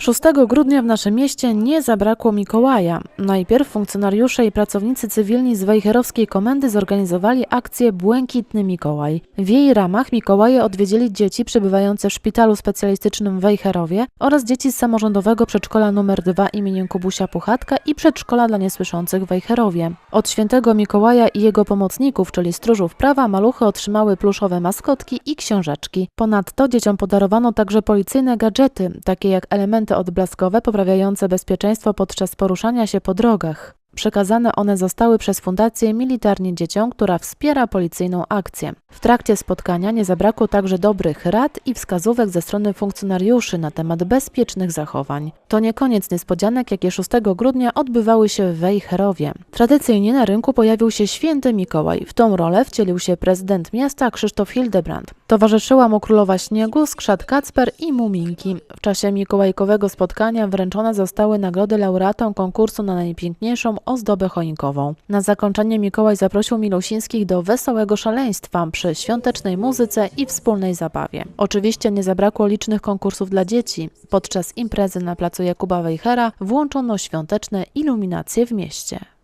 6 grudnia w naszym mieście nie zabrakło Mikołaja. Najpierw funkcjonariusze i pracownicy cywilni z Wejherowskiej Komendy zorganizowali akcję Błękitny Mikołaj. W jej ramach Mikołaje odwiedzili dzieci przebywające w szpitalu specjalistycznym w Wejherowie oraz dzieci z samorządowego przedszkola nr 2 imieniem Kubusia Puchatka i przedszkola dla niesłyszących w Wejherowie. Od świętego Mikołaja i jego pomocników, czyli stróżów prawa, maluchy otrzymały pluszowe maskotki i książeczki. Ponadto dzieciom podarowano także policyjne gadżety, takie jak elementy odblaskowe poprawiające bezpieczeństwo podczas poruszania się po drogach. Przekazane one zostały przez Fundację Militarnie Dzieciom, która wspiera policyjną akcję. W trakcie spotkania nie zabrakło także dobrych rad i wskazówek ze strony funkcjonariuszy na temat bezpiecznych zachowań. To nie koniec niespodzianek, jakie 6 grudnia odbywały się w Wejherowie. Tradycyjnie na rynku pojawił się święty Mikołaj. W tą rolę wcielił się prezydent miasta Krzysztof Hildebrand. Towarzyszyła mu królowa śniegu, skrzat Kacper i muminki. W czasie mikołajkowego spotkania wręczone zostały nagrody laureatom konkursu na najpiękniejszą ozdobę choinkową. Na zakończenie Mikołaj zaprosił Milusińskich do wesołego szaleństwa przy świątecznej muzyce i wspólnej zabawie. Oczywiście nie zabrakło licznych konkursów dla dzieci. Podczas imprezy na placu Jakuba Wejhera włączono świąteczne iluminacje w mieście.